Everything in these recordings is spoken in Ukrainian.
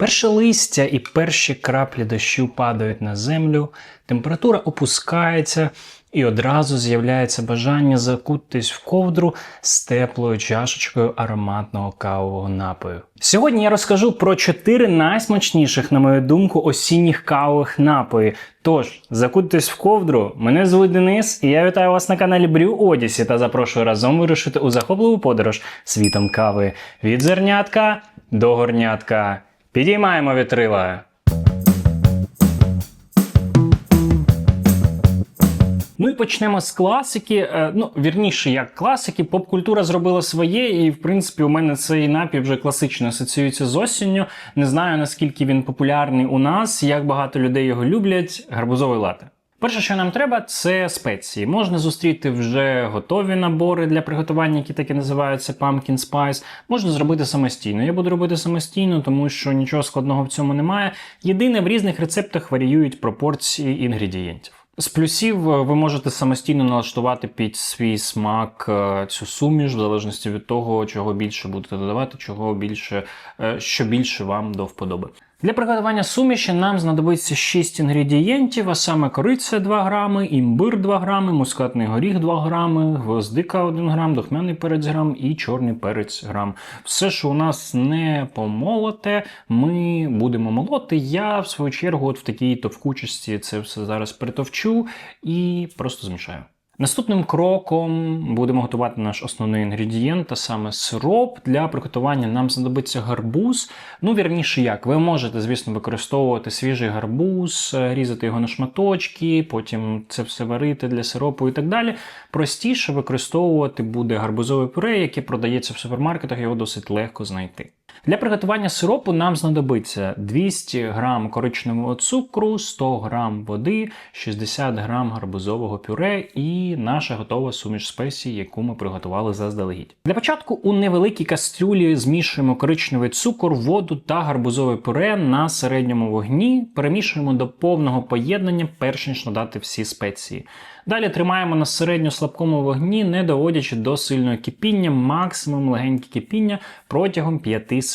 Перше листя і перші краплі дощу падають на землю, температура опускається, і одразу з'являється бажання закутитись в ковдру з теплою чашечкою ароматного кавового напою. Сьогодні я розкажу про чотири найсмачніших, на мою думку, осінніх кавових напої. Тож, закутитесь в ковдру, мене звуть Денис, і я вітаю вас на каналі Брю Одісі та запрошую разом вирушити у захопливу подорож світом кави від зернятка до горнятка. Підіймаємо вітрила! Ну і почнемо з класики. Е, Ну, вірніше, як класики, поп-культура зробила своє, і в принципі у мене цей напій вже класично асоціюється з осінню. Не знаю наскільки він популярний у нас, як багато людей його люблять. Гарбузовий лате. Перше, що нам треба, це спеції. Можна зустріти вже готові набори для приготування, які так і називаються Pumpkin Spice. Можна зробити самостійно. Я буду робити самостійно, тому що нічого складного в цьому немає. Єдине, в різних рецептах варіюють пропорції інгредієнтів. З плюсів е, ви можете самостійно налаштувати під свій смак е, цю суміш, в залежності від того, чого більше будете додавати, чого більше, е, що більше вам до вподоби. Для приготування суміші нам знадобиться 6 інгредієнтів, а саме кориця 2 грами, імбир 2 грами, мускатний горіх 2 грами, гвоздика 1 грам, духмяний перець грам і чорний перець грам. Все, що у нас не помолоте, ми будемо молоти. Я, в свою чергу, от в такій товкучості це все зараз притовчу і просто змішаю. Наступним кроком будемо готувати наш основний інгредієнт, а саме сироп. Для приготування нам знадобиться гарбуз. Ну, вірніше як, ви можете, звісно, використовувати свіжий гарбуз, е, різати його на шматочки, потім це все варити для сиропу і так далі. Простіше використовувати буде гарбузове пюре, яке продається в супермаркетах, його досить легко знайти. Для приготування сиропу нам знадобиться 200 г коричневого цукру, 100 г води, 60 г гарбузового пюре і наша готова суміш спецій, яку ми приготували заздалегідь. Для початку у невеликій кастрюлі змішуємо коричневий цукор, воду та гарбузове пюре на середньому вогні, перемішуємо до повного поєднання, перш ніж надати всі спеції. Далі тримаємо на середньо слабкому вогні, не доводячи до сильного кипіння, максимум легеньке кипіння протягом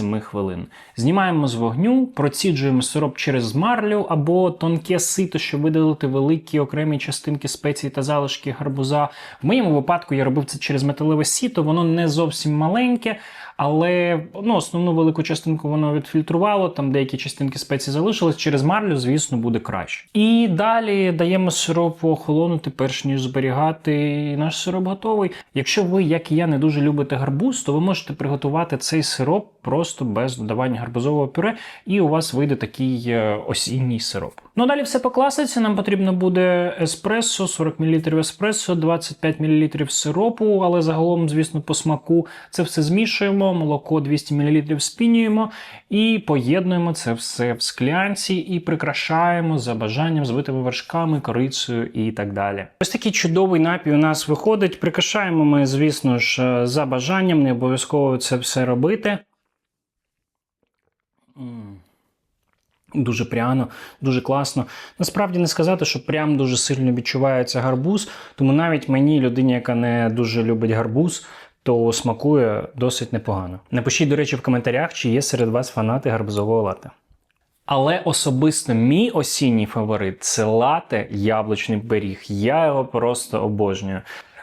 5-7 хвилин. Знімаємо з вогню, проціджуємо сироп через марлю або тонке сито, щоб видалити великі окремі частинки спецій та залишки гарбуза. В моєму випадку я робив це через металеве сіто, воно не зовсім маленьке. Але ну, основну велику частинку воно відфільтрувало, там деякі частинки спеції залишились. Через марлю, звісно, буде краще. І далі даємо сиропу охолонути, перш ніж зберігати. Наш сироп готовий. Якщо ви, як і я, не дуже любите гарбуз, то ви можете приготувати цей сироп просто без додавання гарбузового пюре, і у вас вийде такий е, осінній сироп. Ну далі все по класиці. Нам потрібно буде еспресо, 40 мл еспресо, 25 мл сиропу, але загалом, звісно, по смаку це все змішуємо, молоко 200 мл спінюємо і поєднуємо це все в склянці і прикрашаємо за бажанням збитими вершками, корицею і так далі. Ось такий чудовий напій у нас виходить. Прикрашаємо ми, звісно ж, е, за бажанням, не обов'язково це все робити. Дуже пряно, дуже класно. Насправді не сказати, що прям дуже сильно відчувається гарбуз, тому навіть мені, людині, яка не дуже любить гарбуз, то смакує досить непогано. Напишіть, до речі, в коментарях, чи є серед вас фанати гарбузового лати. Але особисто мій осінній фаворит це лате яблучний пиріг. Я його просто обожнюю.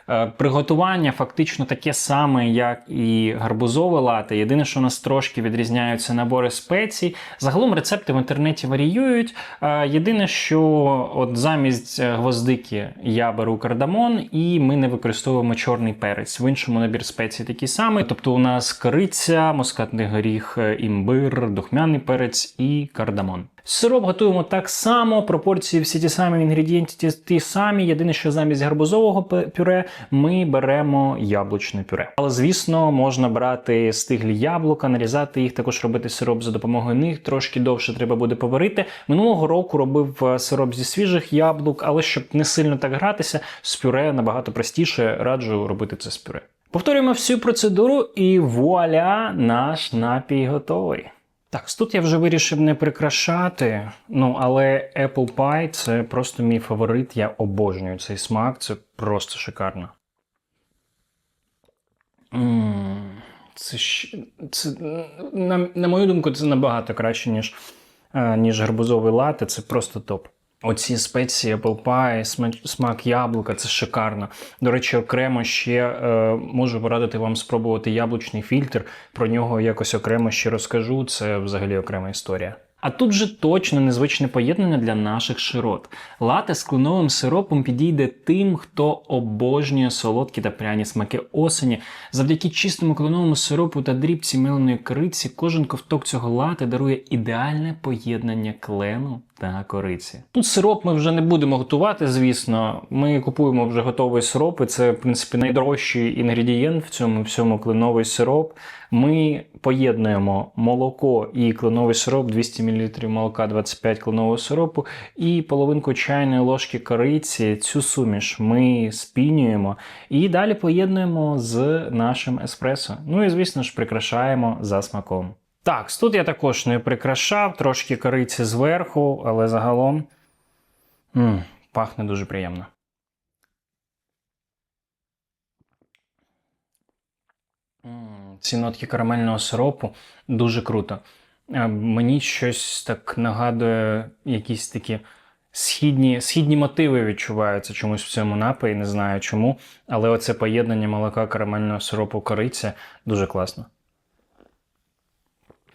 Е, Приготування фактично таке саме, як і гарбузове лате. Єдине, що у нас трошки відрізняються набори спецій. Загалом рецепти в інтернеті варіюють. Е, Єдине, що от замість е, гвоздики я беру кардамон, і ми не використовуємо чорний перець. В іншому набір спецій такий самий. Тобто у нас кориця, мускатний горіх, імбир, духмяний перець і кардамон. Сироп готуємо так само, пропорції всі ті самі, інгредієнти ті, самі. Єдине, що замість гарбузового пюре ми беремо яблучне пюре. Але, звісно, можна брати стиглі яблука, нарізати їх, також робити сироп за допомогою них. Трошки довше треба буде поварити. Минулого року робив е, сироп зі свіжих яблук, але щоб не сильно так гратися, з пюре набагато простіше раджу робити це з пюре. Повторюємо всю процедуру, і вуаля, наш напій готовий. Так, тут я вже вирішив не прикрашати, ну але Apple Pie це просто мій фаворит. Я обожнюю цей смак, це просто шикарно. Mm, Це, це на, на мою думку, це набагато краще, ніж, е, ніж гарбузовий лати. Це просто топ. Оці спеції Apple Pie, смак, яблука це шикарно. До речі, окремо ще е, можу порадити вам спробувати яблучний фільтр. Про нього якось окремо ще розкажу. Це взагалі окрема історія. А тут же точно незвичне поєднання для наших широт. Лате з кленовим сиропом підійде тим, хто обожнює солодкі та пряні смаки осені. Завдяки чистому кленовому сиропу та дрібці меленої кориці кожен ковток цього лате дарує ідеальне поєднання клену та кориці. Тут сироп ми вже не будемо готувати, звісно. Ми купуємо вже готовий сироп, і це, в принципі, найдорожчий інгредієнт в цьому всьому кленовий сироп. Ми поєднуємо молоко і кленовий сироп, 200 мл молока, 25 кленового сиропу і половинку чайної ложки кориці. Цю суміш ми спінюємо і далі поєднуємо з нашим еспресо. Ну і, звісно ж, прикрашаємо за смаком. Так, тут я також не прикрашав, трошки кориці зверху, але загалом м, пахне дуже приємно. Ці нотки карамельного сиропу дуже круто. Мені щось так нагадує якісь такі східні, східні мотиви відчуваються чомусь в цьому напої, не знаю чому. Але оце поєднання молока карамельного сиропу кориця дуже класно.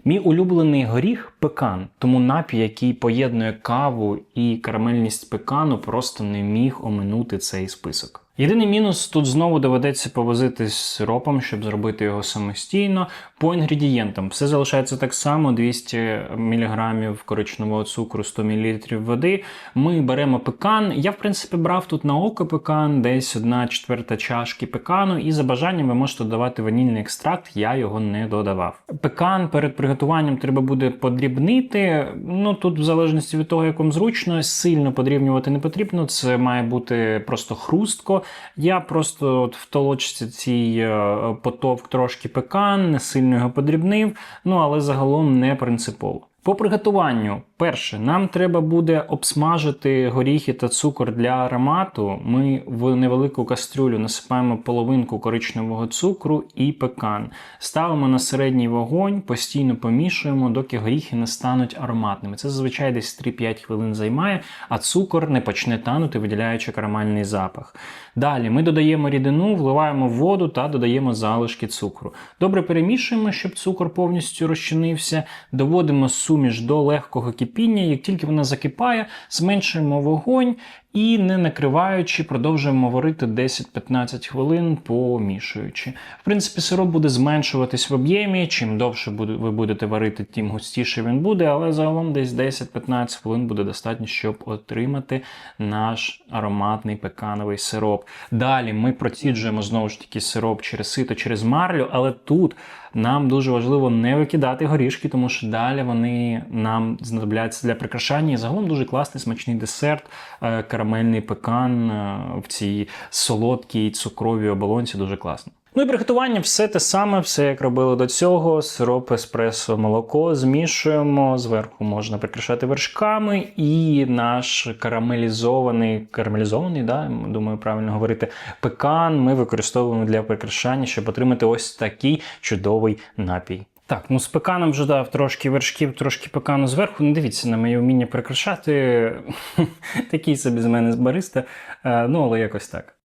Мій улюблений горіх пекан, тому напій, який поєднує каву і карамельність пекану, просто не міг оминути цей список. Єдиний мінус тут знову доведеться повозити з сиропом, щоб зробити його самостійно. По інгредієнтам все залишається так само: 200 мг коричневого цукру, 100 мл води. Ми беремо пекан. Я, в принципі, брав тут на око пекан, десь 1 четверта чашки пекану, і за бажанням ви можете додавати ванільний екстракт, я його не додавав. Пекан перед приготуванням треба буде подрібнити. Ну тут, в залежності від того, як вам зручно, сильно подрібнювати не потрібно. Це має бути просто хрустко. Я просто от в толочці цій е, потовк трошки пекан, не сильно його подрібнив, ну але загалом не принципово. По приготуванню, перше, нам треба буде обсмажити горіхи та цукор для аромату. Ми в невелику кастрюлю насипаємо половинку коричневого цукру і пекан. Ставимо на середній вогонь, постійно помішуємо, доки горіхи не стануть ароматними. Це зазвичай десь 3-5 хвилин займає, а цукор не почне танути, виділяючи карамельний запах. Далі ми додаємо рідину, вливаємо воду та додаємо залишки цукру. Добре перемішуємо, щоб цукор повністю розчинився. Доводимо суміш до легкого кипіння. Як тільки вона закипає, зменшуємо вогонь і, не накриваючи, продовжуємо варити 10-15 хвилин, помішуючи. В принципі, сироп буде зменшуватись в об'ємі. Чим довше ви будете варити, тим густіше він буде, але загалом десь 10-15 хвилин буде достатньо, щоб отримати наш ароматний пекановий сироп. Далі ми проціджуємо знову ж таки сироп через сито, через марлю, але тут нам дуже важливо не викидати горішки, тому що далі вони нам знадобляться для прикрашання. І загалом дуже класний смачний десерт, е, карамельний пекан е, в цій солодкій цукровій оболонці. Дуже класно. Ну і приготування все те саме, все як робили до цього. Сироп, еспресо, молоко змішуємо. Зверху можна прикрашати вершками, і наш карамелізований, карамелізований, да, думаю, правильно говорити, пекан ми використовуємо для прикрашання, щоб отримати ось такий чудовий напій. Так, ну з пеканом вже дав трошки вершків, трошки пекану зверху. Не дивіться на моє вміння прикрашати. Такий собі з мене бариста. Е, Ну, але якось так.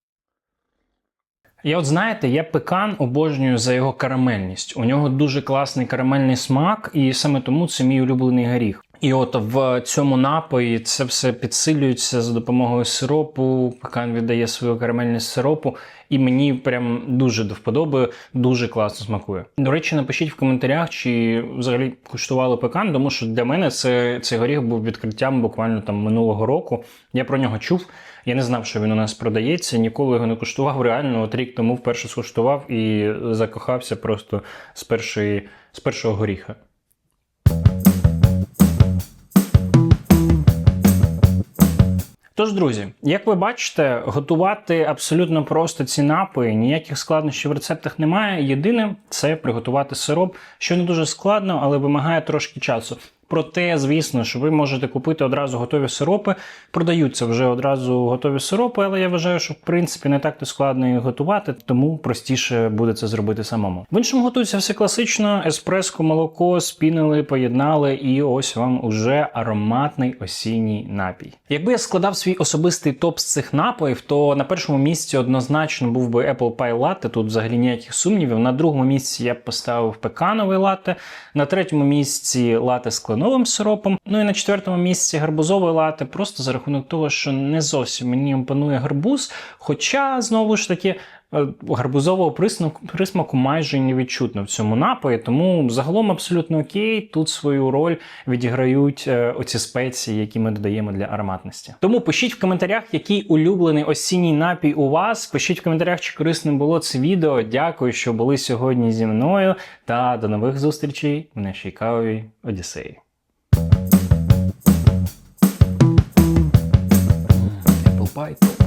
Я от знаєте, я пекан обожнюю за його карамельність. У нього дуже класний карамельний смак, і саме тому це мій улюблений горіх. І от в цьому напої це все підсилюється за допомогою сиропу. Пекан віддає свою карамельність сиропу, і мені прям дуже до вподоби, дуже класно смакує. До речі, напишіть в коментарях, чи взагалі куштували пекан, тому що для мене це, цей горіх був відкриттям буквально там минулого року. Я про нього чув. Я не знав, що він у нас продається, ніколи його не куштував. Реально, от рік тому вперше скуштував і закохався просто з першої, з першого горіха. Тож, друзі, як ви бачите, готувати абсолютно просто ці напої, ніяких складнощів в рецептах немає. Єдине це приготувати сироп, що не дуже складно, але вимагає трошки часу. Проте, звісно, що ви можете купити одразу готові сиропи. Продаються вже одразу готові сиропи, але я вважаю, що в принципі не так то складно їх готувати, тому простіше буде це зробити самому. В іншому готується все класично: еспреско, молоко, спінили, поєднали, і ось вам уже ароматний осінній напій. Якби я складав свій особистий топ з цих напоїв, то на першому місці однозначно був би Apple Pie Latte, тут взагалі ніяких сумнівів. На другому місці я б поставив пекановий латте, на третьому місці лате з кленовим сиропом. Ну і на четвертому місці гарбузовий лате, просто за рахунок того, що не зовсім мені імпонує гарбуз. Хоча, знову ж таки, е, гарбузового присмаку, присмаку майже не відчутно в цьому напої, тому загалом абсолютно окей. Тут свою роль відіграють е, оці спеції, які ми додаємо для ароматності. Тому пишіть в коментарях, який улюблений осінній напій у вас. Пишіть в коментарях, чи корисним було це відео. Дякую, що були сьогодні зі мною. Та до нових зустрічей в нашій кавовій Одіссеї. fight.